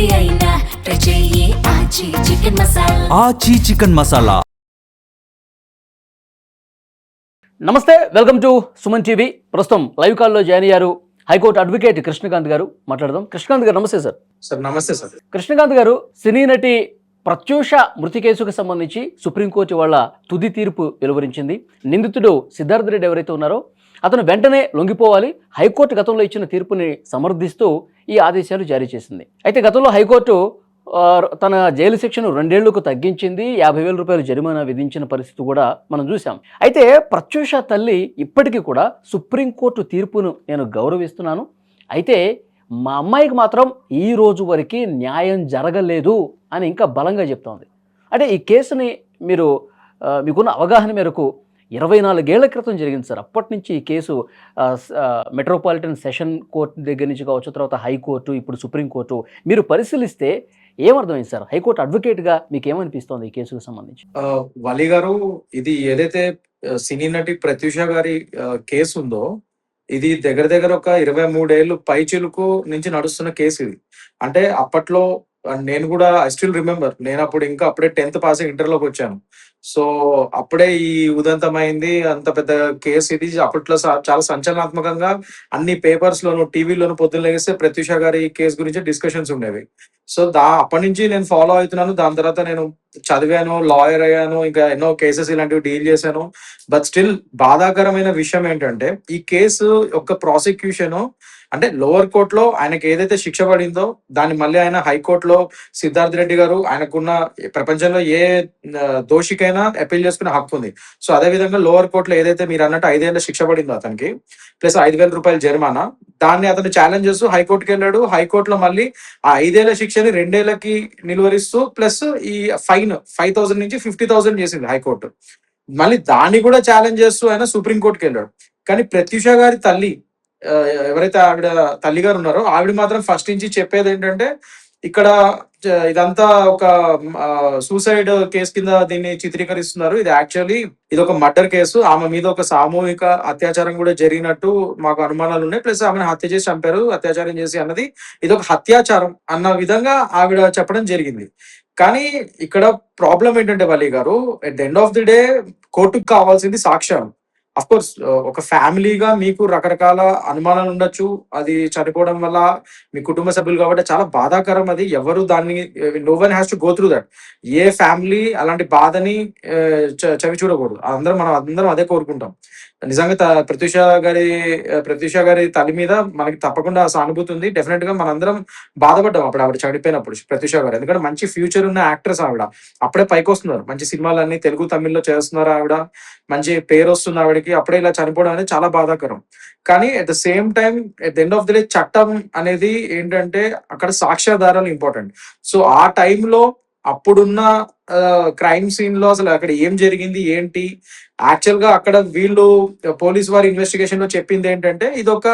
ఏది అయినా ట్రై చెయ్యి Aachi chicken masala. Aachi chicken masala. Namaste welcome to Suman TV. ప్రస్తుతం లైవ్ కాల్లో జాయిన్ అయ్యారు high court advocate Krishnakant garu. మాట్లాడదాం. Krishnakant garu namaste sir. Sir namaste sir. Krishnakant garu cine నటి ప్రత్యూష మృతి కేసుకు సంబంధించి సుప్రీంకోర్టు వాళ్ళ తుది తీర్పు వెలువరించింది. నిందితుడు సిద్ధార్థ రెడ్డి ఎవరైతే ఉన్నారో అతను వెంటనే లొంగిపోవాలి. హైకోర్టు గతంలో ఇచ్చిన తీర్పుని సమర్థిస్తూ ఈ ఆదేశాలు జారీ చేసింది. అయితే గతంలో హైకోర్టు తన జైలు శిక్షను రెండేళ్ళకు తగ్గించింది. యాభై వేల రూపాయలు జరిమానా విధించిన పరిస్థితి కూడా మనం చూసాం అయితే ప్రత్యూష తల్లి ఇప్పటికీ కూడా సుప్రీంకోర్టు తీర్పును నేను గౌరవిస్తున్నాను. అయితే మా అమ్మాయికి మాత్రం ఈ రోజు వరకు న్యాయం జరగలేదు అని ఇంకా బలంగా చెప్తోంది. అంటే ఈ కేసుని మీరు మీకున్న అవగాహన మేరకు ఇరవై నాలుగేళ్ళ క్రితం జరిగింది సార్. అప్పటి నుంచి ఈ కేసు మెట్రోపాలిటన్ సెషన్ కోర్టు దగ్గర నుంచి కావచ్చు తర్వాత హైకోర్టు ఇప్పుడు సుప్రీంకోర్టు మీరు పరిశీలిస్తే ఏమర్థమైంది సార్? హైకోర్టు అడ్వకేట్గా మీకు ఏమనిపిస్తోంది ఈ కేసుకు సంబంధించి? వలి గారు ఇది ఏదైతే సినీ నటి ప్రత్యూష గారి కేసు ఉందో ఇది దగ్గర దగ్గర ఒక ఇరవై మూడేళ్ళు పై చిలుకు నుంచి నడుస్తున్న కేసు ఇది. అంటే అప్పట్లో అండ్ నేను కూడా ఐ స్టిల్ రిమెంబర్ నేను అప్పుడు ఇంకా అప్పుడే టెన్త్ పాస్ ఇంటర్లోకి వచ్చాను. సో అప్పుడే ఈ ఉదంతమైంది అంత పెద్ద కేసు ఇది. అప్పట్లో చాలా సంచలనాత్మకంగా అన్ని పేపర్స్ లోను టీవీలోను పొద్దున్న లేస్తే ప్రత్యూష గారి కేసు గురించి డిస్కషన్స్ ఉండేవి. సో దా అప్పటి నుంచి నేను ఫాలో అవుతున్నాను. దాని తర్వాత నేను చదివాను లాయర్ అయ్యాను ఇంకా ఎన్నో కేసెస్ ఇలాంటివి డీల్ చేశాను. బట్ స్టిల్ బాధాకరమైన విషయం ఏంటంటే ఈ కేసు యొక్క ప్రాసిక్యూషన్ అంటే లోవర్ కోర్టులో ఆయనకి ఏదైతే శిక్ష పడిందో దాన్ని మళ్ళీ ఆయన హైకోర్టులో సిద్ధార్థ్ రెడ్డి గారు ఆయనకున్న ప్రపంచంలో ఏ దోషికైనా అపీల్ చేసుకునే హక్కు ఉంది. సో అదే విధంగా లోవర్ కోర్టులో ఏదైతే మీరు అన్నట్టు ఐదేళ్ళ శిక్ష పడిందో అతనికి ప్లస్ ఐదు వేల రూపాయల జరిమానా దాన్ని అతను ఛాలెంజ్ చేస్తూ హైకోర్టుకి వెళ్ళాడు. హైకోర్టులో మళ్ళీ ఆ ఐదేళ్ళ శిక్షని రెండేళ్ళకి నిలువరిస్తూ ప్లస్ ఈ ఫైన్ ఫైవ్ థౌసండ్ నుంచి ఫిఫ్టీ థౌసండ్ చేసింది హైకోర్టు మళ్ళీ దాన్ని కూడా ఛాలెంజ్ చేస్తూ ఆయన సుప్రీంకోర్టుకి వెళ్ళాడు. కానీ ప్రత్యూష గారి తల్లి ఎవరైతే ఆవిడ తల్లి గారు ఉన్నారో ఆవిడ మాత్రం ఫస్ట్ నుంచి చెప్పేది ఏంటంటే ఇక్కడ ఇదంతా ఒక సూసైడ్ కేసు కింద దీన్ని చిత్రీకరిస్తున్నారు. ఇది యాక్చువల్లీ ఇది ఒక మర్డర్ కేసు ఆమె మీద ఒక సామూహిక అత్యాచారం కూడా జరిగినట్టు మాకు అనుమానాలు ఉన్నాయి. ప్లస్ ఆమెను హత్య చేసి చంపారు. అత్యాచారం చేసి అన్నది ఇది ఒక హత్యాచారం అన్న విధంగా ఆవిడ చెప్పడం జరిగింది. కానీ ఇక్కడ ప్రాబ్లం ఏంటంటే Valli garu at the end of the day కోర్టుకు కావాల్సింది సాక్ష్యం. అఫ్ కోర్స్ uh, ఒక ఫ్యామిలీగా మీకు రకరకాల అనుమానాలు ఉండొచ్చు. అది చనిపోవడం వల్ల మీ కుటుంబ సభ్యులు కాబట్టి చాలా బాధాకరం అది. ఎవరు దాన్ని no one has to go through that a family అలాంటి బాధని uh, చ- చవి చూడకూడదు అందరం మనం అందరం అదే కోరుకుంటాం. నిజంగా ప్రత్యూష గారి ప్రత్యూష గారి తల్లి మీద మనకి తప్పకుండా ఆ సానుభూతి ఉంది. డెఫినెట్గా మనందరం బాధపడ్డాం అప్పుడు ఆవిడ చనిపోయినప్పుడు ప్రత్యూష గారు. ఎందుకంటే మంచి ఫ్యూచర్ ఉన్న యాక్ట్రెస్ ఆవిడ. అప్పుడే పైకి వస్తున్నారు మంచి సినిమాలన్నీ తెలుగు తమిళ్ళో చేస్తున్నారు ఆవిడ. మంచి పేరు వస్తుంది ఆవిడకి. అప్పుడే ఇలా చనిపోవడం అనేది చాలా బాధాకరం. కానీ at the same time at end of the day చట్టం అనేది ఏంటంటే అక్కడ సాక్ష్యాధారాలు ఇంపార్టెంట్ సో ఆ టైంలో అప్పుడున్న క్రైమ్ సీన్లో అసలు అక్కడ ఏం జరిగింది ఏంటి? యాక్చువల్గా అక్కడ వీళ్ళు పోలీస్ వారి ఇన్వెస్టిగేషన్లో చెప్పింది ఏంటంటే ఇది ఒక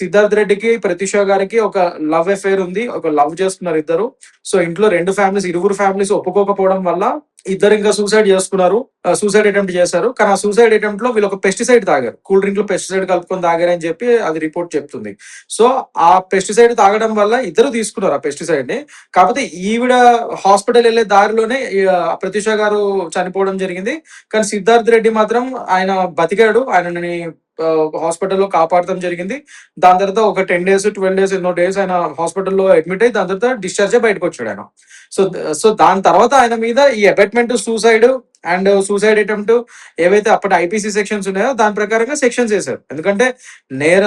సిద్ధార్థ్ రెడ్డికి ప్రతిషో గారికి ఒక లవ్ అఫేర్ ఉంది. ఒక లవ్ చేస్తున్నారు ఇద్దరు. సో ఇంట్లో రెండు ఫ్యామిలీస్ ఇరువురు ఫ్యామిలీస్ ఒప్పుకోకపోవడం వల్ల ఇద్దరు ఇంకా సూసైడ్ చేసుకున్నారు. సూసైడ్ అటెంప్ట్ చేశారు. కానీ ఆ సూసైడ్ అటెంప్ట్లో వీళ్ళు ఒక పెస్టిసైడ్ తాగారు. కూల్ డ్రింక్లో పెస్టిసైడ్ కలుపుకొని తాగారని చెప్పి అది రిపోర్ట్ చెప్తుంది. సో ఆ పెస్టిసైడ్ తాగడం వల్ల ఇద్దరు తీసుకున్నారు ఆ పెస్టిసైడ్ని. కాకపోతే ఈవిడ హాస్పిటల్ వెళ్ళే దారిలోనే ప్రత్యూష గారు చనిపోవడం జరిగింది. కానీ సిద్ధార్థ్ రెడ్డి మాత్రం ఆయన బతికాడు. ఆయనని హాస్పిటల్లో కాపాడటం జరిగింది. దాని తర్వాత ఒక టెన్ డేస్ ట్వెల్వ్ డేస్ ఎన్నో డేస్ ఆయన హాస్పిటల్లో అడ్మిట్ అయ్యి దాని తర్వాత డిశ్చార్జ్ బయటకు వచ్చాడు ఆయన. సో సో దాని తర్వాత ఆయన మీద ఈ abetment suicide and suicide attempt ఏవైతే అప్పటి ఐపీసీ సెక్షన్స్ ఉన్నాయో దాని ప్రకారంగా సెక్షన్స్ వేశారు. ఎందుకంటే నేర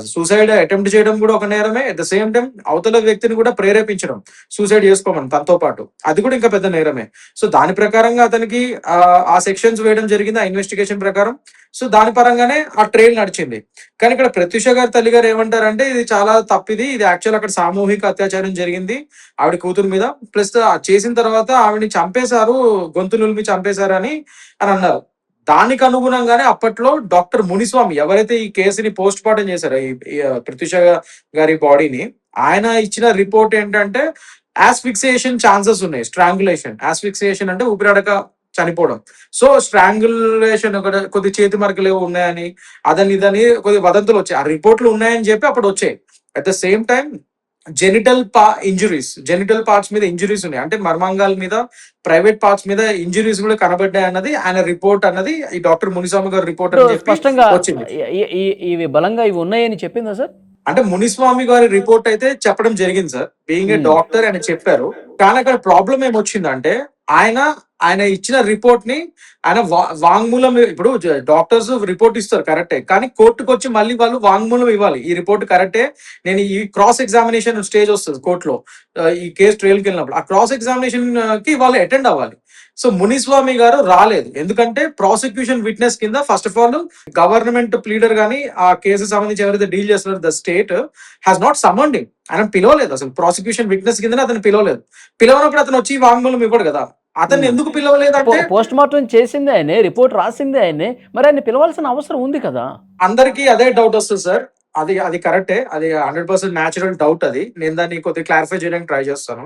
సూసైడ్ అటెంప్ట్ చేయడం కూడా ఒక నేరమే. అట్ ద సేమ్ టైం అవతల వ్యక్తిని కూడా ప్రేరేపించడం సూసైడ్ చేసుకోమని తనతో పాటు. అది కూడా ఇంకా పెద్ద నేరమే. సో దాని ప్రకారంగా అతనికి ఆ, ఆ సెక్షన్స్ వేయడం జరిగింది ఆ ఇన్వెస్టిగేషన్ ప్రకారం. సో దాని పరంగానే ఆ ట్రైల్ నడిచింది. కానీ ఇక్కడ ప్రత్యూష గారి తల్లి గారు ఏమంటారంటే ఇది చాలా తప్పిది. ఇది యాక్చువల్ అక్కడ సామూహిక అత్యాచారం జరిగింది. ఆవిడ కూతురు మీద. ప్లస్ చేసిన తర్వాత ఆవిడని చంపేశారు గొంతు నులిమి చంపేశారు అని అని అన్నారు. దానికి అనుగుణంగానే అప్పట్లో డాక్టర్ మునిస్వామి ఎవరైతే ఈ కేసుని పోస్ట్ మార్టం చేశారో ఈ ప్రత్యూష గారి బాడీని ఆయన ఇచ్చిన రిపోర్ట్ ఏంటంటే యాస్ఫిక్సేషన్ ఛాన్సెస్ ఉన్నాయి. స్ట్రాంగులేషన్ యాస్ఫిక్సేషన్ అంటే ఊపిరాడక చనిపోవడం. సో స్ట్రాంగులేషన్ కొద్ది చేతి మరకలు ఏవో ఉన్నాయని అదని ఇదని కొద్ది వదంతులు వచ్చాయి. ఆ రిపోర్ట్లు ఉన్నాయని చెప్పి అప్పుడు వచ్చాయి. At the same time genital పా ఇంజురీస్ జెనిటల్ పార్ట్స్ మీద ఇంజురీస్ ఉన్నాయి. అంటే మర్మాంగాల మీద ప్రైవేట్ పార్ట్స్ మీద ఇంజురీస్ కూడా కనబడ్డాయి అన్నది ఆయన రిపోర్ట్ అన్నది ఈ డాక్టర్ మునిస్వామి గారి రిపోర్ట్ స్పష్టంగా వచ్చింది. ఇవి బలంగా ఇవి ఉన్నాయని చెప్పిందా సార్? అంటే మునిస్వామి గారి రిపోర్ట్ అయితే చెప్పడం జరిగింది సార్. Being a. డాక్టర్ అని చెప్పారు. కానీ అక్కడ ప్రాబ్లం ఏమొచ్చిందంటే ఆయన ఆయన ఇచ్చిన రిపోర్ట్ని ఆయన వా- వాంగ్మూలం ఇప్పుడు డాక్టర్స్ రిపోర్ట్ ఇస్తారు కరెక్టే. కానీ కోర్టుకు వచ్చి మళ్ళీ వాళ్ళు వాంగ్మూలం ఇవ్వాలి. ఈ రిపోర్ట్ కరెక్టే. నేను ఈ క్రాస్ ఎగ్జామినేషన్ స్టేజ్ వస్తుంది కోర్టులో. ఈ కేసు ట్రయల్కి వెళ్ళినప్పుడు. ఆ క్రాస్ ఎగ్జామినేషన్కి వాళ్ళు అటెండ్ అవ్వాలి. సో మునిస్వామి గారు రాలేదు. ఎందుకంటే ప్రాసిక్యూషన్ విట్నెస్ కింద first of all government pleader గానీ ఆ కేసు సంబంధించి ఎవరైతే డీల్ చేస్తున్నారు the state has not summoned ఆయన పిలవలేదు అసలు. ప్రాసిక్యూషన్ విట్నెస్ కింద అతను పిలవలేదు. పిలవనప్పుడు అతను వచ్చి వాంగ్మూలం ఇవ్వడు కదా. అతను Hmm. ఎందుకు పిలవలేదు అంటే పోస్ట్ మార్టం చేసింది ఆయనే రిపోర్ట్ రాసింది ఆయనే మరి ఆయన పిలవాల్సిన అవసరం ఉంది కదా? అందరికీ అదే డౌట్ వస్తుంది సార్ అది అది కరెక్టే. అది హండ్రెడ్ పర్సెంట్ న్యాచురల్ డౌట్ అది. నేను దాన్ని కొద్దిగా క్లారిఫై చేయడానికి ట్రై చేస్తాను.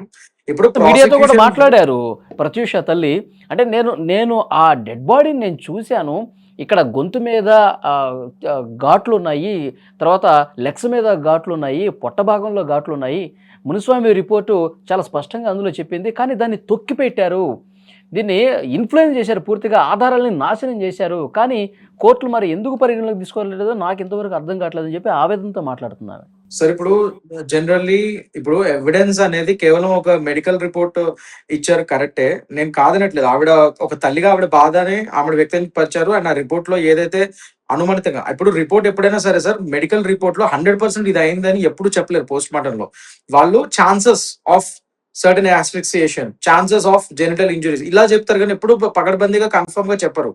ఇప్పుడు మీడియాతో కూడా మాట్లాడారు ప్రత్యూష తల్లి. అంటే నేను నేను ఆ డెడ్ బాడీని నేను చూశాను. ఇక్కడ గొంతు మీద ఘాట్లు ఉన్నాయి. తర్వాత లెగ్స్ మీద ఘాట్లు ఉన్నాయి. పొట్ట భాగంలో ఘాట్లు ఉన్నాయి. మునిస్వామి రిపోర్టు చాలా స్పష్టంగా అందులో చెప్పింది. కానీ దాన్ని తొక్కి పెట్టారు దీన్ని ఇన్ఫ్లుయెన్స్ చేశారు పూర్తిగా ఆధారాలని నాశనం చేశారు. కానీ కోర్టులు మరి ఎందుకు పరిగణలోకి తీసుకోలేదో నాకు ఇంతవరకు అర్థం కావట్లేదని చెప్పి ఆవేదనతో మాట్లాడుతున్నారు. సార్ ఇప్పుడు జనరల్లీ ఇప్పుడు ఎవిడెన్స్ అనేది కేవలం ఒక మెడికల్ రిపోర్ట్ ఇచ్చారు కరెక్టే నేను కాదనట్లేదు. ఆవిడ ఒక తల్లిగా ఆవిడ బాధని ఆవిడ వ్యక్తపరిచారు అండ్ ఆ రిపోర్ట్లో ఏదైతే అనుమానితంగా ఇప్పుడు రిపోర్ట్ ఎప్పుడైనా సరే సార్ మెడికల్ రిపోర్ట్లో హండ్రెడ్ పర్సెంట్ ఇది అయిందని ఎప్పుడు చెప్పలేరు పోస్ట్ మార్టం లో. వాళ్ళు chances of certain asphyxiation chances of genital injuries ఇలా చెప్తారు కానీ ఎప్పుడు పకడ్బందీగా కన్ఫర్మ్గా చెప్పరు.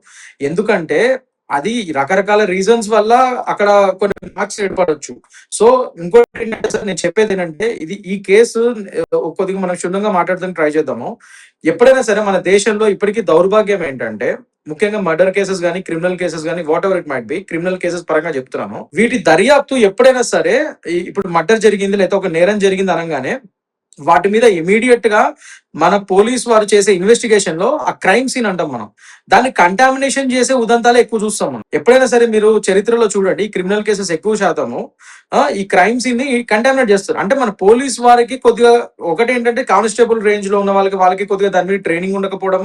ఎందుకంటే అది రకరకాల రీజన్స్ వల్ల అక్కడ కొన్ని మార్క్స్ ఏర్పడవచ్చు సో ఇంకోటి ఏంటంటే సార్ నేను చెప్పేది ఏంటంటే ఇది ఈ కేసు కొద్దిగా మనం క్షుణ్ణంగా మాట్లాడదానికి ట్రై చేద్దాము. ఎప్పుడైనా సరే మన దేశంలో ఇప్పటికీ దౌర్భాగ్యం ఏంటంటే ముఖ్యంగా మర్డర్ కేసెస్ కానీ క్రిమినల్ కేసెస్ కానీ whatever it might be criminal cases పరంగా చెప్తున్నాను. వీటి దర్యాప్తు ఎప్పుడైనా సరే ఇప్పుడు మర్డర్ జరిగింది లేకపోతే ఒక నేరం జరిగింది అనగానే వాటి మీద ఇమీడియట్గా మన పోలీస్ వారు చేసే ఇన్వెస్టిగేషన్లో ఆ క్రైమ్ సీన్ అంటాం మనం. దాన్ని కంటామినేషన్ చేసే ఉదంతాలే ఎక్కువ చూస్తాం మనం. ఎప్పుడైనా సరే మీరు చరిత్రలో చూడండి క్రిమినల్ కేసెస్ ఎక్కువ శాతము ఆ, ఈ క్రైమ్ సీన్ని కంటామినేట్ చేస్తారు. అంటే మన పోలీస్ వారికి కొద్దిగా ఒకటి ఏంటంటే కానిస్టేబుల్ రేంజ్లో ఉన్న వాళ్ళకి వాళ్ళకి కొద్దిగా దాని మీద ట్రైనింగ్ ఉండకపోవడం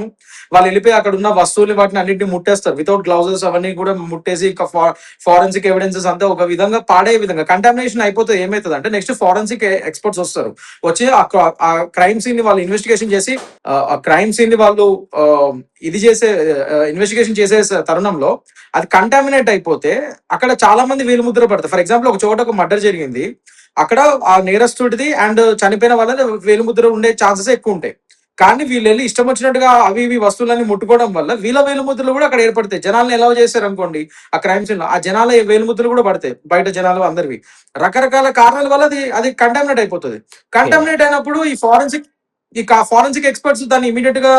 వాళ్ళు వెళ్ళిపోయి అక్కడ ఉన్న వస్తువులు వాటిని అన్నింటిని ముట్టేస్తారు. వితౌట్ గ్లౌజెస్ అవన్నీ కూడా ముట్టేసి ఫారెన్సిక్ ఎవిడెన్సెస్ అంతా ఒక విధంగా పాడే విధంగా కంటామినేషన్ అయిపోతే ఏమవుతుంది అంటే నెక్స్ట్ ఫారెన్సిక్ ఎక్స్పర్ట్స్ వస్తారు. వచ్చి ఆ క్రైమ్ సీన్ని వాళ్ళు ఇన్వెస్టిగేషన్ చేసి ఆ, క్రైమ్ సీన్ని వాళ్ళు ఇది చేసే ఇన్వెస్టిగేషన్ చేసే తరుణంలో అది కంటామినేట్ అయిపోతే అక్కడ చాలా మంది వీలు ముద్ర పడతారు. ఫర్ ఎగ్జాంపుల్ ఒక చోట ఒక మర్డర్ జరిగింది. అక్కడ ఆ నేరస్తుడిది అండ్ చనిపోయిన వాళ్ళ వేలుముద్ర ఉండే ఛాన్సెస్ ఎక్కువ ఉంటాయి. కానీ వీళ్ళు వెళ్ళి ఇష్టం వచ్చినట్టుగా అవి ఇవి వస్తువులన్నీ ముట్టుకోవడం వల్ల వీళ్ళ వేలు ముద్రలు కూడా అక్కడ ఏర్పడతాయి. జనాలను ఎలా చేశారు అనుకోండి ఆ క్రైమ్ సీన్ ఆ జనాల వేలు ముద్రలు కూడా పడతాయి బయట జనాలు అందరివి. రకరకాల కారణాల వల్ల అది అది కంటామినేట్ అయిపోతుంది. కంటామినేట్ అయినప్పుడు ఈ ఫారెన్సిక్ ఈ ఫారెన్సిక్ ఎక్స్పర్ట్స్ దాన్ని ఇమీడియట్గా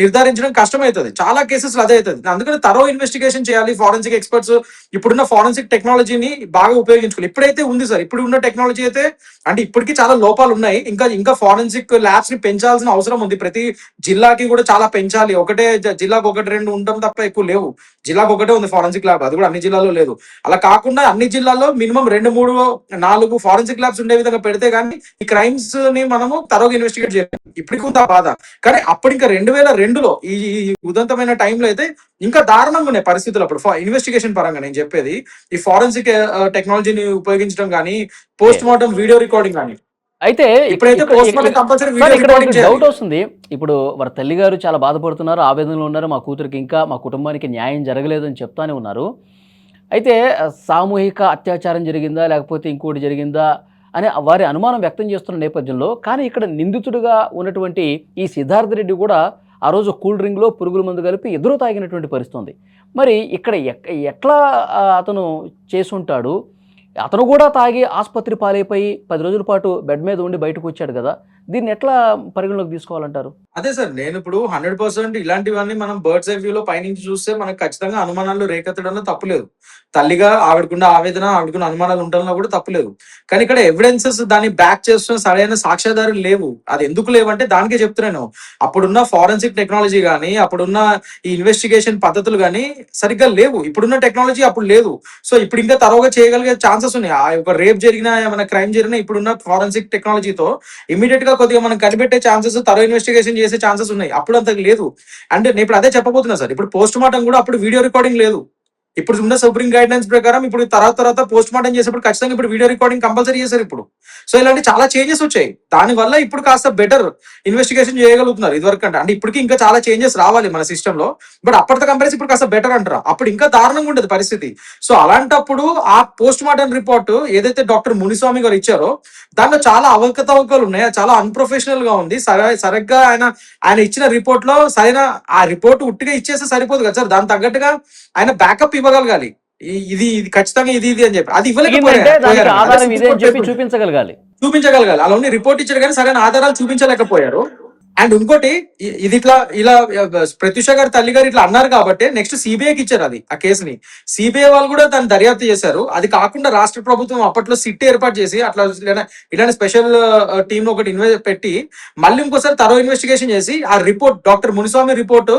నిర్ధారించడం కష్టమవుతుంది చాలా కేసెస్ అదే అవుతుంది అందుకని తరో ఇన్వెస్టిగేషన్ చేయాలి. ఫారెన్సిక్ ఎక్స్పర్ట్స్ ఇప్పుడున్న ఫారెన్సిక్ టెక్నాలజీని బాగా ఉపయోగించుకోవాలి. ఇప్పుడైతే ఉంది సార్. ఇప్పుడు ఉన్న టెక్నాలజీ అయితే అంటే ఇప్పటికీ చాలా లోపాలు ఉన్నాయి. ఇంకా ఇంకా ఫారెన్సిక్ ల్యాబ్స్ని పెంచాల్సిన అవసరం ఉంది. ప్రతి జిల్లాకి కూడా చాలా పెంచాలి. ఒకటే జిల్లాకు ఒకటి రెండు ఉండడం తప్ప ఎక్కువ లేవు. జిల్లాకు ఒకటే ఉంది ఫారెన్సిక్ ల్యాబ్ అది కూడా అన్ని జిల్లాలో లేదు. అలా కాకుండా అన్ని జిల్లాల్లో మినిమం రెండు మూడు నాలుగు ఫారెన్సిక్ ల్యాబ్స్ ఉండే విధంగా పెడితే కానీ ఈ క్రైమ్స్ని మనము తరోగా ఇన్వెస్టిగేట్ చేయాలి. ఇప్పటికి ఉంది ఆ బాధ. కానీ అప్పుడు ఇంకా రెండు వేల రెండులో ఈ ఉదంతమైన టైంలో అయితే ఇంకా దారుణంగా ఉన్నాయి పరిస్థితులు అప్పుడు. ఇన్వెస్టిగేషన్ పరంగా నేను చెప్పేది. ఈ ఫారెన్సిక్ టెక్నాలజీని ఉపయోగించడం కానీ పోస్ట్ మార్టం వీడియో రికార్డింగ్ కానీ. అయితే ఇప్పుడైతే డౌట్ వస్తుంది. ఇప్పుడు వారి తల్లి గారు చాలా బాధపడుతున్నారు ఆవేదనలో ఉన్నారు మా కూతురికి ఇంకా మా కుటుంబానికి న్యాయం జరగలేదని చెప్తానే ఉన్నారు. అయితే సామూహిక అత్యాచారం జరిగిందా లేకపోతే ఇంకోటి జరిగిందా అని వారి అనుమానం వ్యక్తం చేస్తున్న నేపథ్యంలో కానీ ఇక్కడ నిందితుడిగా ఉన్నటువంటి ఈ సిద్ధార్థ రెడ్డి కూడా ఆ రోజు కూల్ డ్రింక్లో పురుగుల మందు కలిపి ఎదురు తాగినటువంటి పరిస్థితి ఉంది మరి ఇక్కడ ఎక్- ఎట్లా అతను చేసుంటాడు? అతను కూడా తాగి ఆసుపత్రి పాలైపోయి పది రోజుల పాటు బెడ్ మీద ఉండి బయటకు వచ్చాడు కదా. దీన్ని ఎట్లా పరిగణలోకి తీసుకోవాలంటారు? అదే సార్ నేను ఇప్పుడు హండ్రెడ్ పర్సెంట్ ఇలాంటివన్నీ మనం బర్డ్స్ ఐ వ్యూలో పైనుంచి చూస్తే మనకు ఖచ్చితంగా అనుమానాలు రేకెత్తడంలో తప్పులేదు తల్లిగా ఆవిడకున్న ఆవేదన ఆవిడకున్న అనుమానాలు ఉండడంలో కూడా తప్పులేదు కానీ ఇక్కడ ఎవిడెన్సెస్ దాన్ని బ్యాక్ చేస్తున్న సరైన సాక్ష్యాధారులు లేవు. అది ఎందుకు లేవంటే దానికే చెప్తున్నాను అప్పుడున్న ఫారెన్సిక్ టెక్నాలజీ కానీ అప్పుడున్న ఈ ఇన్వెస్టిగేషన్ పద్ధతులు కానీ సరిగ్గా లేవు. ఇప్పుడున్న టెక్నాలజీ అప్పుడు లేదు. సో ఇప్పుడు ఇంకా తరోగా చేయగలిగే ఛాన్సెస్ ఉన్నాయి. ఆ ఒక రేప్ జరిగినా ఏమైనా క్రైమ్ జరిగిన ఇప్పుడున్న ఫారెన్సిక్ టెక్నాలజీతో ఇమీడియట్గా కొద్దిగా మనం కనిపెట్టే ఛాన్సెస్ తరో ఇన్వెస్టిగేషన్ చేసే ఛాన్సెస్ ఉన్నాయి. అప్పుడు అంత లేదు. అంటే నేను ఇప్పుడు అదే చెప్పబోతున్నా సార్. ఇప్పుడు పోస్ట్ మార్టం కూడా అప్పుడు వీడియో రికార్డింగ్ లేదు. ఇప్పుడు ఉన్న సుప్రీం గైడ్ లైన్స్ ప్రకారం ఇప్పుడు తర్వాత తర్వాత పోస్ట్ మార్టం చేసేప్పుడు ఖచ్చితంగా ఇప్పుడు వీడియో రికార్డింగ్ కంపల్సరీ చేశారు ఇప్పుడు. సో ఇలాంటి చాలా చేంజెస్ వచ్చాయి. దాని వల్ల ఇప్పుడు కాస్త బెటర్ ఇన్వెస్టిగేషన్ చేయగలుగుతున్నారు ఇదివరకు అంటే. అంటే ఇప్పటికి ఇంకా చాలా చేంజెస్ రావాలి మన సిస్టమ్లో. బట్ అప్పటితో కంపేర్ ఇప్పుడు కాస్త బెటర్ అంటారు అప్పుడు ఇంకా దారుణంగా ఉండేది పరిస్థితి. సో అలాంటప్పుడు ఆ పోస్ట్ మార్టం రిపోర్ట్ ఏదైతే డాక్టర్ మునిస్వామి గారు ఇచ్చారో దాంట్లో చాలా అవకతవకలు ఉన్నాయి. చాలా అన్ప్రొఫెషనల్గా ఉంది. సరే సరిగ్గా ఆయన ఆయన ఇచ్చిన రిపోర్ట్లో సరైన ఆ రిపోర్ట్ ఉట్టిగా ఇచ్చేస్తే సరిపోదు కదా సార్. దాని తగ్గట్టుగా ఆయన బ్యాకప్ ఇవ్వగలగాలి. ఇది ఇది ఖచ్చితంగా ఇది ఇది అని చెప్పి. అది ఇవ్వలేకపోయారు. చూపించగలగాలి. చూపించగలగాలి. అలా రిపోర్ట్ ఇచ్చారు కానీ సరైన ఆధారాలు చూపించలేకపోయారు. అండ్ ఇంకోటి ఇది ఇట్లా ఇలా ప్రత్యూష గారి తల్లి గారు ఇట్లా అన్నారు కాబట్టి నెక్స్ట్ సిబిఐకి ఇచ్చారు అది ఆ కేసుని. సిబిఐ వాళ్ళు కూడా దాన్ని దర్యాప్తు చేశారు. అది కాకుండా రాష్ట్ర ప్రభుత్వం అప్పట్లో సిట్ ఏర్పాటు చేసి అట్లా ఇలానే- ఇలాంటి స్పెషల్ టీమ్ ఒకటి ఇన్వెస్ట్ పెట్టి మళ్ళీ ఇంకోసారి తరో ఇన్వెస్టిగేషన్ చేసి ఆ రిపోర్ట్ డాక్టర్ మునిస్వామి రిపోర్ట్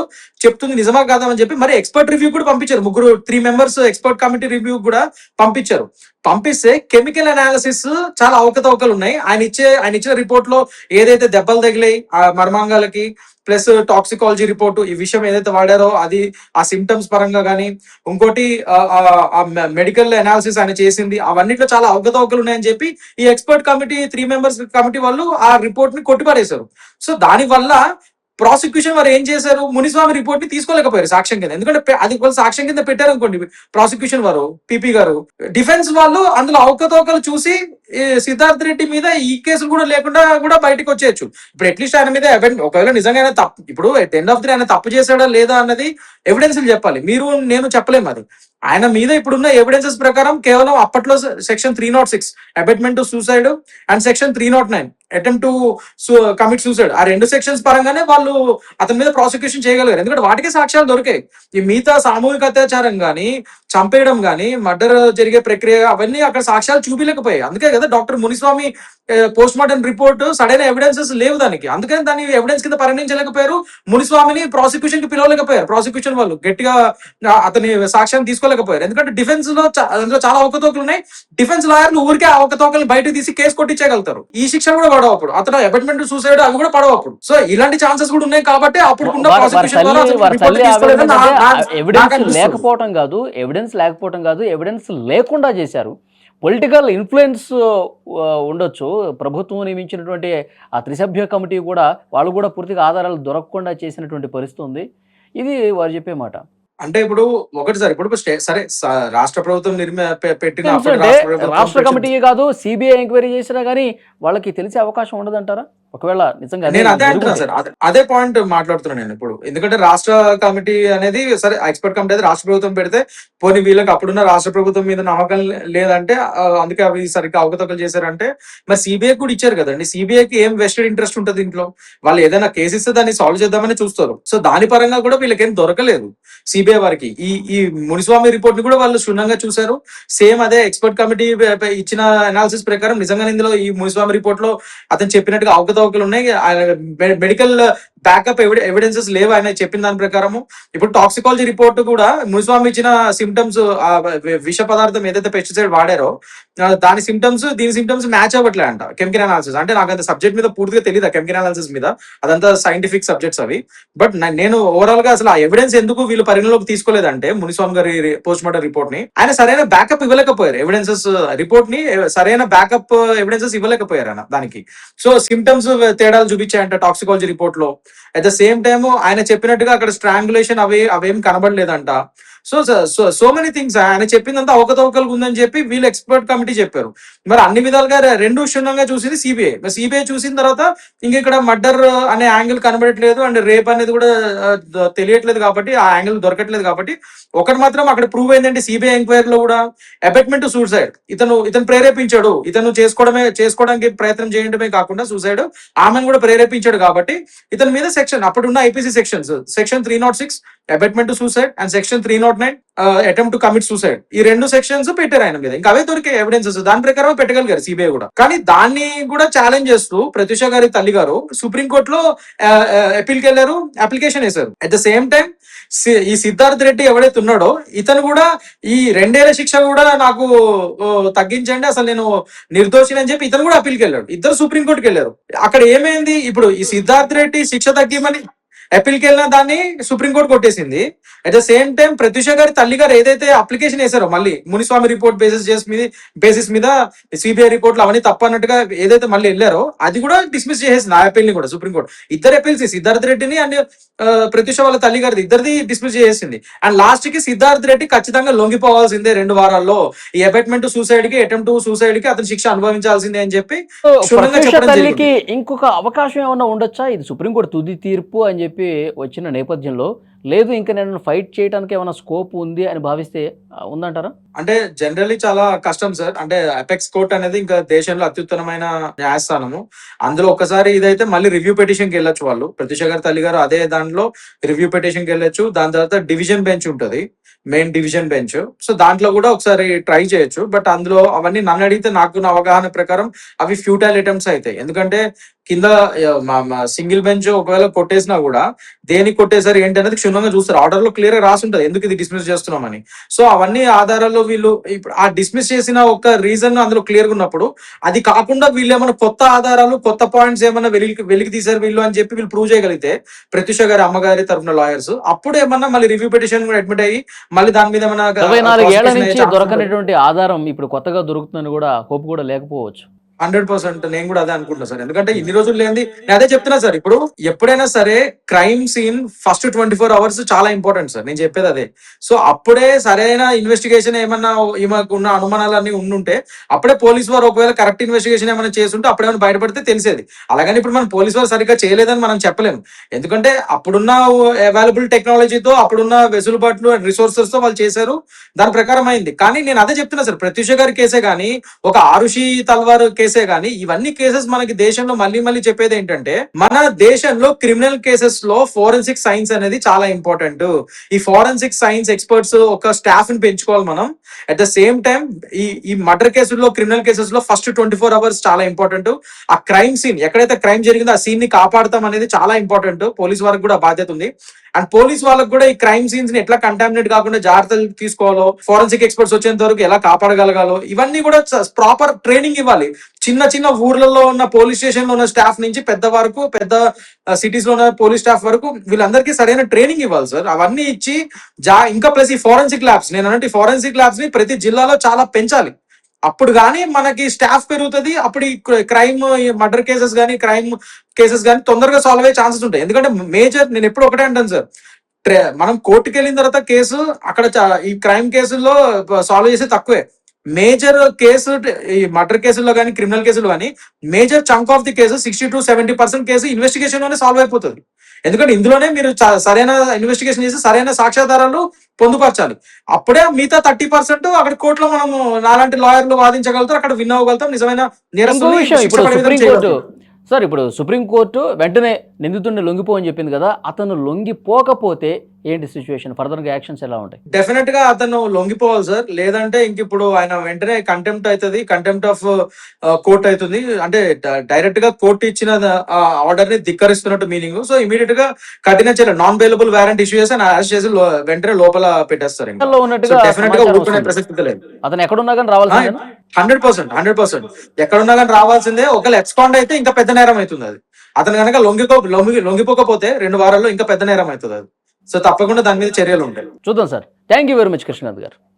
చెప్తుంది నిజమా కాదా అని చెప్పి మరి ఎక్స్పర్ట్ రివ్యూ కూడా పంపించారు. ముగ్గురు three members expert committee review కూడా పంపించారు. పంపిస్తే కెమికల్ అనాలిసిస్ చాలా అవకతవకలు ఉన్నాయి. ఆయన ఇచ్చే ఆయన ఇచ్చిన రిపోర్ట్లో ఏదైతే దెబ్బలు తగిలాయి ఆ మర్మాంగాలకి ప్లస్ టాక్సికాలజీ రిపోర్ట్ ఈ విషయం ఏదైతే వాడారో అది ఆ సిమ్టమ్స్ పరంగా కానీ ఇంకోటి మెడికల్ అనాలిసిస్ ఆయన చేసింది అవన్నిట్లో చాలా అవకతవకలు ఉన్నాయని చెప్పి ఈ expert committee three members committee వాళ్ళు ఆ రిపోర్ట్ని కొట్టిపారేశారు. సో దానివల్ల ప్రాసిక్యూషన్ వారు ఏం చేశారు? మునిస్వామి రిపోర్ట్ని తీసుకోలేకపోయారు సాక్ష్యం కింద. ఎందుకంటే అది వాళ్ళు సాక్ష్యం కింద పెట్టారు అనుకోండి ప్రాసిక్యూషన్ వారు పిపి గారు. డిఫెన్స్ వాళ్ళు అందులో అవకతవకలు చూసి సిద్ధార్థ్ రెడ్డి మీద ఈ కేసులు కూడా లేకుండా కూడా బయటకు వచ్చేయచ్చు. ఇప్పుడు అట్లీస్ట్ ఆయన మీద ఒకవేళ నిజంగా తప్పు ఇప్పుడు ఎట్ ఎండ్ ఆఫ్ ది ఆయన తప్పు చేశాడా లేదా అన్నది ఎవిడెన్స్లు చెప్పాలి. మీరు నేను చెప్పలేము అది. ఆయన మీద ఇప్పుడున్న ఎవిడెన్సెస్ ప్రకారం కేవలం అప్పట్లో section three nought six abetment to suicide and section three nought nine attempt to commit suicide ఆ రెండు సెక్షన్స్ పరంగానే వాళ్ళు అతని మీద ప్రాసిక్యూషన్ చేయగలిగారు. ఎందుకంటే వాటికే సాక్ష్యాలు దొరికాయి. ఈ మిగతా సామూహిక అత్యాచారం కానీ చంపేయడం కానీ మర్డర్ జరిగే ప్రక్రియ అవన్నీ అక్కడ సాక్ష్యాలు చూపించలేకపోయాయి. అందుకే కదా doctor Muniswamy post mortem report సరైన ఎవిడెన్సెస్ లేవు దానికి. అందుకని దాన్ని ఎవిడెన్స్ కింద పరిగణించలేకపోయారు. మునిస్వామిని ప్రాసిక్యూషన్కి పిలవలేకపోయారు. ప్రాసిక్యూషన్ వాళ్ళు గట్టిగా అతని సాక్ష్యాన్ని తీసుకోలేకపోయారు. ఎందుకంటే డిఫెన్స్లో అందులో చాలా అవకతవకలు ఉన్నాయి డిఫెన్స్ లాయర్లు ఊరికే ఆ అవకతవకలు బయటకు తీసి కేసు కొట్టించగలుగుతారు. ఈ శిక్ష కూడా పడవు అప్పుడు. అతను అపాయింట్మెంట్ సూసైడ్ అవి కూడా పడవు అప్పుడు. సో ఇలాంటి ఛాన్సెస్ కూడా ఉన్నాయి కాబట్టి అప్పుడు ఎవిడెన్స్. లేకపోవటం కాదు ఎవిడెన్స్ లేకపోవటం కాదు ఎవిడెన్స్ లేకుండా చేశారు. పొలిటికల్ ఇన్ఫ్లుయెన్స్ ఉండొచ్చు. ప్రభుత్వం నియమించినటువంటి ఆ త్రిసభ్య కమిటీ కూడా వాళ్ళు కూడా పూర్తిగా ఆధారాలు దొరకకుండా చేసినటువంటి పరిస్థితి ఉంది ఇది వారు చెప్పే మాట. అంటే ఇప్పుడు ఒకటి సార్ ఇప్పుడు సరే రాష్ట్ర ప్రభుత్వం నిర్మి పెట్టిన రాష్ట్ర కమిటీ కాదు సిబిఐ ఎంక్వైరీ చేసినా కానీ వాళ్ళకి తెలిసే అవకాశం ఉండదంటారా? ఒకవేళ నిజంగా నేను అదే అంటున్నా జరుగుతే. సార్. అదే- పాయింట్ మాట్లాడుతున్నాను నేను ఇప్పుడు. ఎందుకంటే రాష్ట్ర కమిటీ అనేది సరే ఎక్స్పర్ట్ కమిటీ అయితే రాష్ట్ర ప్రభుత్వం పెడితే పోనీ వీళ్ళకి అప్పుడున్న రాష్ట్ర ప్రభుత్వం మీద నమ్మకం లేదంటే అందుకే అవి సరిగ్గా అవకతవకలు చేశారంటే మరి సిబిఐ కూడా ఇచ్చారు కదండి. సిబిఐకి ఏం వెస్టెడ్ ఇంట్రెస్ట్ ఉంటుంది దీంట్లో వాళ్ళు ఏదైనా కేసు ఇస్తే దాన్ని సాల్వ్ చేద్దామని చూస్తారు. సో దాని పరంగా కూడా వీళ్ళకి ఏం దొరకలేదు సిబిఐ వారికి. ఈ ఈ మునిస్వామి రిపోర్ట్ని కూడా వాళ్ళు క్షుణ్ణంగా చూశారు. సేమ్ అదే ఎక్స్పర్ట్ కమిటీ ఇచ్చిన అనాలిసిస్ ప్రకారం నిజంగా ఇందులో ఈ మునిస్వామి రిపోర్ట్లో అతను చెప్పినట్టుగా సౌకర్యాలు ఉన్నాయి. మెడికల్ బ్యాకప్ ఎవిడెన్సెస్ లేవు ఆయన చెప్పిన దాని ప్రకారము. ఇప్పుడు టాక్సికాలజీ రిపోర్ట్ కూడా మునిస్వామి ఇచ్చిన సిమ్టమ్స్ విష పదార్థం ఏదైతే పెస్టిసైడ్ వాడారో దాని సిమ్టమ్స్ దీని సిమ్టమ్స్ మ్యాచ్ అవ్వట్లే అంట కెమికల్ అనాలిసిస్ అంటే నాకు అంత సబ్జెక్ట్ మీద పూర్తిగా తెలియదు కెమికల్ అనాలిసిస్ మీద. అదంతా సైంటిఫిక్ సబ్జెక్ట్స్ అవి. బట్ నేను ఓవరాల్గా అసలు ఆ ఎవిడెన్స్ ఎందుకు వీళ్ళు పరిగణలోకి తీసుకోలేదంటే మునిస్వామి గారి పోస్ట్ మార్టం రిపోర్ట్ని. ఆయన సరైన బ్యాకప్ ఇవ్వలేకపోయారు. ఎవిడెన్సెస్ రిపోర్ట్ని సరైన బ్యాకప్ ఎవిడెన్సెస్ ఇవ్వలేకపోయారు అన్న దానికి. సో సిమ్టమ్స్ తేడాలు చూపించాయంట టాక్సికాలజీ రిపోర్ట్లో. అట్ ద సేమ్ టైమ్ ఆయన చెప్పినట్టుగా అక్కడ స్ట్రాంగులేషన్ అవి అవేం కనబడలేదంట. So so so many things ఆయన చెప్పిందంతా అవకతవకలు ఉందని చెప్పి వీళ్ళు ఎక్స్పర్ట్ కమిటీ చెప్పారు. మరి అన్ని విధాలుగా రెండు క్షుణ్ణంగా చూసింది సిబిఐ సిబిఐ చూసిన తర్వాత ఇంక ఇక్కడ మర్డర్ అనే యాంగిల్ కనబడట్లేదు అండ్ రేప్ అనేది కూడా తెలియట్లేదు కాబట్టి ఆ యాంగిల్ దొరకట్లేదు కాబట్టి ఒకటి మాత్రం అక్కడ ప్రూవ్ అయిందంటే సిబిఐ ఎంక్వైరీలో కూడా అబెట్మెంట్ సూసైడ్ ఇతను ఇతను ప్రేరేపించాడు. ఇతను చేసుకోవడమే చేసుకోవడానికి ప్రయత్నం చేయడమే కాకుండా సూసైడ్ ఆమెను కూడా ప్రేరేపించాడు కాబట్టి ఇతని మీద సెక్షన్ అప్పుడున్న IPC sections section three nought six abetment suicide and section three nought nought nine attempt to commit suicide ఈ రెండు సెక్షన్స్ పెట్టారు ఆయన మీద. ఇంకా అవే దొరికే ఎవిడెన్సెస్ దాని ప్రకారం పెట్టగలిగారు సిబిఐ కూడా. కానీ దాన్ని కూడా ఛాలెంజ్ చేస్తూ ప్రత్యూష గారి తల్లి గారు సుప్రీం కోర్టులో వెళ్ళారు అప్లికేషన్ వేశారు. అట్ ద సేమ్ టైం ఈ సిద్ధార్థ్ రెడ్డి ఎవడైతే ఉన్నాడో ఇతను కూడా ఈ రెండేళ్ళ శిక్ష కూడా నాకు తగ్గించండి అసలు నేను నిర్దోషిని అని చెప్పి ఇతను కూడా అప్పీల్కి వెళ్ళాడు. ఇద్దరు సుప్రీంకోర్టుకి వెళ్ళారు. అక్కడ ఏమైంది? ఇప్పుడు ఈ సిద్ధార్థ్ రెడ్డి శిక్ష తగ్గిమని అప్పీల్కి వెళ్ళిన దాన్ని సుప్రీంకోర్టు కొట్టేసింది. At the same time Pratyusha గారి తల్లి గారు ఏదైతే అప్లికేషన్ వేశారో మళ్ళీ మునిస్వామి రిపోర్ట్ బేసిస్ చేసి మీద బేసిస్ మీద సిబిఐ రిపోర్ట్లు అవన్నీ తప్పన్నట్టుగా ఏదైతే మళ్ళీ వెళ్ళారో అది కూడా డిస్మిస్ చేసేసింది ఆ అప్పీల్ని కూడా సుప్రీంకోర్టు. ఇద్దరు అప్పీల్స్ సిద్ధార్థ్ రెడ్డిని అండ్ ప్రత్యూష వాళ్ళ తల్లి గారిది ఇద్దరిది డిస్మిస్ చేసేసింది. అండ్ లాస్ట్కి సిద్ధార్థ్ రెడ్డి ఖచ్చితంగా లొంగిపోవాల్సిందే రెండు వారాల్లో. ఈ అబెట్మెంట్ సూసైడ్కి అటెంప్ట్ సూసైడ్కి అతను శిక్ష అనుభవించాల్సిందే అని చెప్పి తల్లికి ఇంకొక అవకాశం ఏమైనా ఉండొచ్చా? ఇది సుప్రీంకోర్టు తుది తీర్పు అని చెప్పి చెప్పి వచ్చిన నేపథ్యంలో లేదు ఇంకా నేను ఫైట్ చేయడానికి ఏమైనా స్కోప్ ఉంది అని భావిస్తే ఉందంటారా? అంటే జనరల్లీ చాలా కష్టం సార్ అంటే అపెక్స్ కోర్ట్ అనేది ఇంకా దేశంలో అత్యుత్తమమైన న్యాయస్థానము. అందులో ఒకసారి ఇదైతే మళ్ళీ రివ్యూ పిటిషన్కి వెళ్ళొచ్చు వాళ్ళు. ప్రత్యూష గారి తల్లి గారు అదే దాంట్లో రివ్యూ పిటిషన్కి వెళ్ళొచ్చు. దాని తర్వాత డివిజన్ బెంచ్ ఉంటుంది మెయిన్ డివిజన్ బెంచ్ సో దాంట్లో కూడా ఒకసారి ట్రై చేయొచ్చు. బట్ అందులో అవన్నీ నన్ను అడిగితే నాకు నా అవగాహన ప్రకారం అవి ఫ్యూటైల్ ఐటమ్స్ అవుతాయి ఎందుకంటే కింద సింగిల్ బెంచ్ ఒకవేళ కొట్టేసినా కూడా దేనికి కొట్టేసారు ఏంటి అనేది క్షుణ్ణంగా చూస్తారు. ఆర్డర్లో క్లియర్గా రాసి ఉంటుంది. ఎందుకు ఇది డిస్మిస్ చేస్తున్నామని. సో అవన్నీ ఆధారాల్లో వీళ్ళు ఇప్పుడు ఆ డిస్మిస్ చేసిన ఒక రీజన్ అందులో క్లియర్గా ఉన్నప్పుడు అది కాకుండా వీళ్ళు ఏమైనా కొత్త ఆధారాలు కొత్త పాయింట్స్ ఏమైనా వెలికి వెలికి తీశారు వీళ్ళు అని చెప్పి వీళ్ళు ప్రూవ్ చేయగలిగితే ప్రత్యూష గారి అమ్మగారి తరఫున లాయర్స్ అప్పుడు ఏమన్నా మళ్ళీ రివ్యూ పిటిషన్ కూడా అడ్మిట్ అయ్యి మళ్ళీ దాని మీద ఏమైనా. దొరకనటువంటి ఆధారం ఇప్పుడు కొత్తగా దొరుకుతుందని కూడా హోప్ కూడా లేకపోవచ్చు హండ్రెడ్ పర్సెంట్ నేను కూడా అదే అనుకుంటున్నా సార్. ఎందుకంటే ఇన్ని రోజులు లేని నేను అదే చెప్తున్నా సార్. ఇప్పుడు ఎప్పుడైనా సరే crime scene first twenty four hours చాలా ఇంపార్టెంట్ సార్. నేను చెప్పేది అదే. సో అప్పుడే సరైన ఇన్వెస్టిగేషన్ ఏమన్నా ఈమెకు ఉన్న అనుమానాలన్నీ ఉండుంటే అప్పుడే పోలీస్ వారు ఒకవేళ కరెక్ట్ ఇన్వెస్టిగేషన్ ఏమైనా చేస్తుంటే అప్పుడేమైనా బయటపడితే తెలిసేది. అలాగని ఇప్పుడు మనం పోలీస్ వారు సరిగ్గా చేయలేదని మనం చెప్పలేము. ఎందుకంటే అప్పుడున్న అవైలబుల్ టెక్నాలజీతో అప్పుడున్న వెసులుబాట్లు అండ్ రిసోర్సెస్తో వాళ్ళు చేశారు. దాని ప్రకారం అయింది. కానీ నేను అదే చెప్తున్నా సార్. ప్రత్యూష గారి కేసే కానీ ఒక ఆరుషి తల్వార్ కేసు కానీ ఇవన్నీ కేసెస్ మనకి దేశంలో మళ్ళీ మళ్ళీ చెప్పేది ఏంటంటే మన దేశంలో క్రిమినల్ కేసెస్లో ఫోరెన్సిక్ సైన్స్ అనేది చాలా ఇంపార్టెంట్. ఈ ఫోరెన్సిక్ సైన్స్ ఎక్స్పర్ట్స్ ఒక స్టాఫ్ని పెంచుకోవాలి మనం. అట్ ద సేమ్ టైం ఈ ఈ మర్డర్ కేసుల్లో క్రిమినల్ కేసెస్లో ఫస్ట్ ట్వంటీ ఫోర్ అవర్స్ చాలా ఇంపార్టెంట్. ఆ క్రైమ్ సీన్ ఎక్కడైతే క్రైమ్ జరిగిందో ఆ సీన్ని కాపాడతాం అనేది చాలా ఇంపార్టెంట్. పోలీస్ వారికి కూడా బాధ్యత ఉంది. అండ్ పోలీస్ వాళ్ళకి కూడా ఈ క్రైమ్ సీన్స్ని ఎట్లా కంటామినేట్ కాకుండా జాగ్రత్తలు తీసుకోవాలో ఫోరెన్సిక్ ఎక్స్పర్ట్స్ వచ్చేంత వరకు ఎలా కాపాడగలగాలో ఇవన్నీ కూడా ప్రాపర్ ట్రైనింగ్ ఇవ్వాలి. చిన్న చిన్న ఊర్లలో ఉన్న పోలీస్ స్టేషన్లో ఉన్న స్టాఫ్ నుంచి పెద్ద వరకు పెద్ద సిటీస్లో ఉన్న పోలీస్ స్టాఫ్ వరకు వీళ్ళందరికీ సరైన ట్రైనింగ్ ఇవ్వాలి సార్. అవన్నీ ఇచ్చి జా ఇంకా ప్లస్ ఈ ఫోరెన్సిక్ ల్యాబ్స్. నేను అన్నట్టు ఫోరెన్సిక్ ల్యాబ్స్ని ప్రతి జిల్లాలో చాలా పెంచాలి. అప్పుడు కానీ మనకి స్టాఫ్ పెరుగుతుంది అప్పుడు ఈ క్రైమ్ మర్డర్ కేసెస్ కానీ క్రైమ్ కేసెస్ కానీ తొందరగా సాల్వ్ అయ్యే ఛాన్సెస్ ఉంటాయి. ఎందుకంటే మేజర్ నేను ఎప్పుడు ఒకటే అంటాను సార్. ట్రే- మనం కోర్టుకి వెళ్ళిన తర్వాత కేసు అక్కడ చా- ఈ క్రైమ్ కేసుల్లో సాల్వ్ చేసే తక్కువే. మేజర్ కేసు ఈ మర్డర్ కేసుల్లో కానీ క్రిమినల్ కేసులు కానీ major chunk of the case sixty to seventy percent case ఇన్వెస్టిగేషన్లోనే solve అయిపోతుంది ఎందుకంటే ఇందులోనే మీరు సరైన ఇన్వెస్టిగేషన్ చేసి సరైన సాక్ష్యాధారాలు పొందుపరచాలి అప్పుడే మిగతా థర్టీ పర్సెంట్ అక్కడ కోర్టులో మనం నాలాంటి లాయర్లు వాదించగలుగుతాం అక్కడ విన్ అవ్వగలుగుతాం నిజమైన చేయగలుగుతాం. సార్ ఇప్పుడు సుప్రీంకోర్టు వెంటనే నిందితుడిని లొంగిపో అని చెప్పింది కదా అతను లొంగిపోకపోతే ఏంటి సిచ్యువేషన్ ఫర్దర్గా యాక్షన్స్ ఎలా ఉంటాయి? డెఫినెట్గా అతను లొంగిపోవాలి సార్. లేదంటే ఇంక ఇప్పుడు ఆయన వెంటనే కంటెంప్ట్ అవుతుంది కంటెంప్ట్ ఆఫ్ కోర్ట్ అవుతుంది. అంటే డైరెక్ట్గా కోర్టు ఇచ్చిన ఆర్డర్ని ధిక్కరిస్తున్నట్టు మీనింగ్ సో ఇమీడియట్గా కఠిన చర్య నాన్ బెయిలబుల్ వారెంట్ ఇష్యూ చేసి అరెస్ట్ చేసి వెంటనే లోపల పెట్టేస్తారు డెఫినెట్గా ఊరుకునే. ప్రసక్తి లేదు. అతను ఎక్కడున్నా కానీ రావాల్సిందేనా హండ్రెడ్ పర్సెంట్ హండ్రెడ్ పర్సెంట్ ఎక్కడున్నా కానీ రావాల్సిందే. ఒకవేళ ఎక్స్పాండ్ అయితే ఇంకా పెద్ద నేరం అవుతుంది అది. అతను కనుక లొంగిపో లొంగి లొంగిపోకపోతే రెండు వారాల్లో ఇంకా పెద్ద నేరం అవుతుంది అది. సో తప్పకుండా దాని మీద చర్యలు ఉంటాయి. చూద్దాం sir. Thank you very much Krishnanath garu.